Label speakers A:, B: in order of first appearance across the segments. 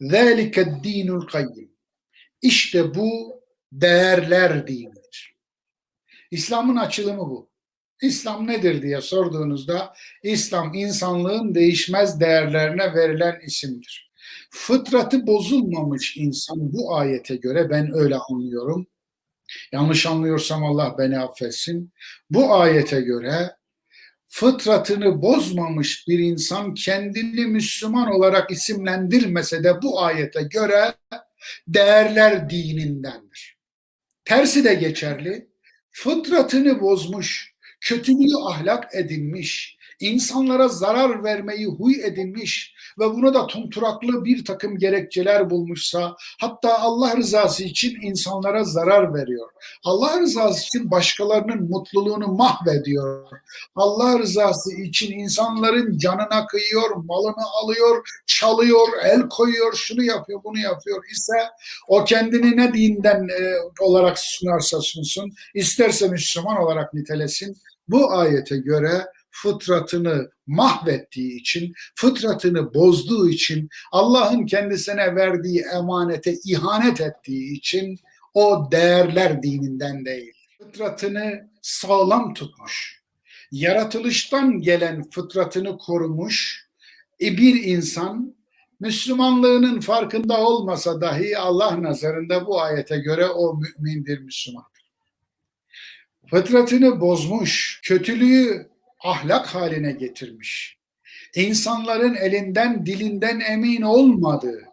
A: ذَٰلِكَ dinul kayyim. İşte bu değerler dinidir. İslam'ın açılımı bu. İslam nedir diye sorduğunuzda İslam insanlığın değişmez değerlerine verilen isimdir. Fıtratı bozulmamış insan bu ayete göre ben öyle anlıyorum. Yanlış anlıyorsam Allah beni affetsin. Bu ayete göre fıtratını bozmamış bir insan kendini Müslüman olarak isimlendirmese de bu ayete göre değerler dinindendir. Tersi de geçerli. Fıtratını bozmuş, kötülüğü ahlak edinmiş, insanlara zarar vermeyi huy edinmiş ve buna da tunturaklı bir takım gerekçeler bulmuşsa hatta Allah rızası için insanlara zarar veriyor. Allah rızası için başkalarının mutluluğunu mahvediyor. Allah rızası için insanların canına kıyıyor, malını alıyor, çalıyor, el koyuyor, şunu yapıyor, bunu yapıyor ise o kendini ne dinden e, olarak sunarsa sunsun, isterse Müslüman olarak nitelesin, bu ayete göre fıtratını mahvettiği için, fıtratını bozduğu için, Allah'ın kendisine verdiği emanete ihanet ettiği için o değerler dininden değil. Fıtratını sağlam tutmuş, yaratılıştan gelen fıtratını korumuş e, bir insan Müslümanlığının farkında olmasa dahi Allah nazarında bu ayete göre o mümindir, Müslümandır. Fıtratını bozmuş, kötülüğü ahlak haline getirmiş, insanların elinden dilinden emin olmadığı,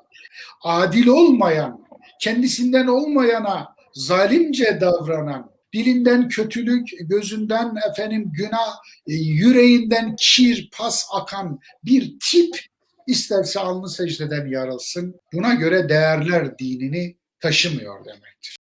A: adil olmayan, kendisinden olmayana zalimce davranan, dilinden kötülük, gözünden efendim günah, e, yüreğinden kir, pas akan bir tip isterse alnı secdeden yarılsın. Buna göre değerler dinini taşımıyor demektir.